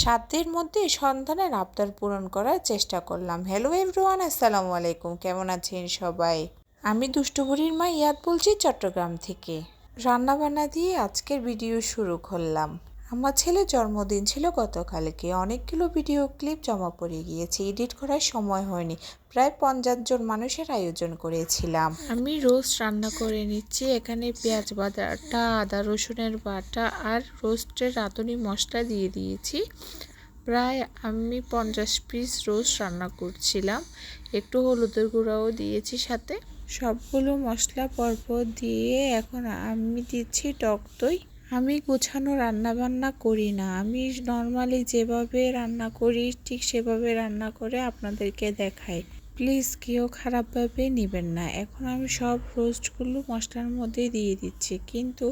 সাধ্যের মধ্যে সন্ধানের আবদার পূরণ করার চেষ্টা করলাম। হ্যালো এভরিওয়ান আসসালামু আলাইকুম। কেমন আছেন সবাই? আমি দুষ্টুবুড়ির মা ইয়াদ বলছি চট্টগ্রাম থেকে। রান্নাবান্না দিয়ে আজকের ভিডিও শুরু করলাম। আমার ছেলের জন্মদিন ছিল গতকালকে। অনেকগুলো ভিডিও ক্লিপ জমা পড়ে গিয়েছে। এডিট করার সময় হয়নি। প্রায় পঞ্চাশ জন মানুষের আয়োজন করেছিলাম। আমি রোস্ট রান্না করে নিচ্ছি। এখানে পেঁয়াজ বাটাটা আদা রসুনের বাটা আর রোস্টের রাঁধুনি মশলা দিয়ে দিয়েছি। প্রায় আমি পঞ্চাশ পিস রোস্ট রান্না করছিলাম। একটু হলুদের গুঁড়াও দিয়েছি সাথে। সবগুলো মশলা পরপর দিয়ে এখন আমি দিচ্ছি টক দই। আমি গোছানো রান্না বান্না করি না। আমি নর্মালি যেভাবে রান্না করি, ঠিক সেভাবে রান্না করে আপনাদেরকে দেখাই। প্লিজ কেউ খারাপভাবে নেবেন না। এখন আমি সব রোস্টগুলো মশলার মধ্যে দিয়ে দিচ্ছি। কিন্তু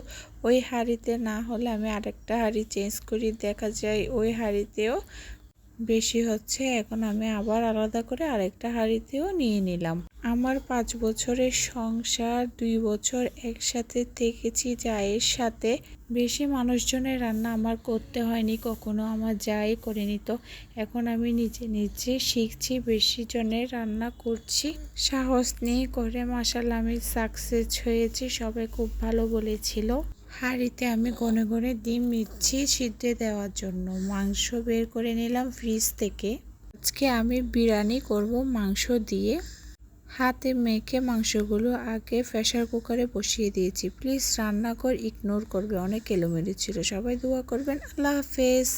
ওই হাঁড়িতে না হলে আমি আরেকটা হাঁড়ি চেঞ্জ করি, দেখা যায় ওই হাঁড়িতেও বেশি হচ্ছে, এখন আমি আবার আলাদা করে আরেকটা হাঁড়িতেও নিয়ে নিলাম। আমার পাঁচ বছরের সংসার, দুই বছর একসাথে থেকেছি জায়ের সাথে। বেশি মানুষজনের রান্না আমার করতে হয়নি, কখনো আমার যাই করে নিত এখন আমি নিজে নিজে শিখছি, বেশি জনের রান্না করছি। সাহস নিয়ে করে মাসাল আমি সাকসেস হয়েছি, সবাই খুব ভালো বলেছিল। হাঁড়িতে আমি গনে গনে ডিম নিচ্ছি সিদ্ধে দেওয়ার জন্য। মাংস বের করে নিলাম ফ্রিজ থেকে। আজকে আমি বিরিয়ানি করব মাংস দিয়ে। হাতে মেখে মাংসগুলো আগে প্রেশার কুকারে বসিয়ে দিয়েছি। প্লিজ রান্না রান্নাঘর ইগনোর করবে। অনেক এলোমেলো ছিল। সবাই দোয়া করবেন। আল্লাহ হাফেজ।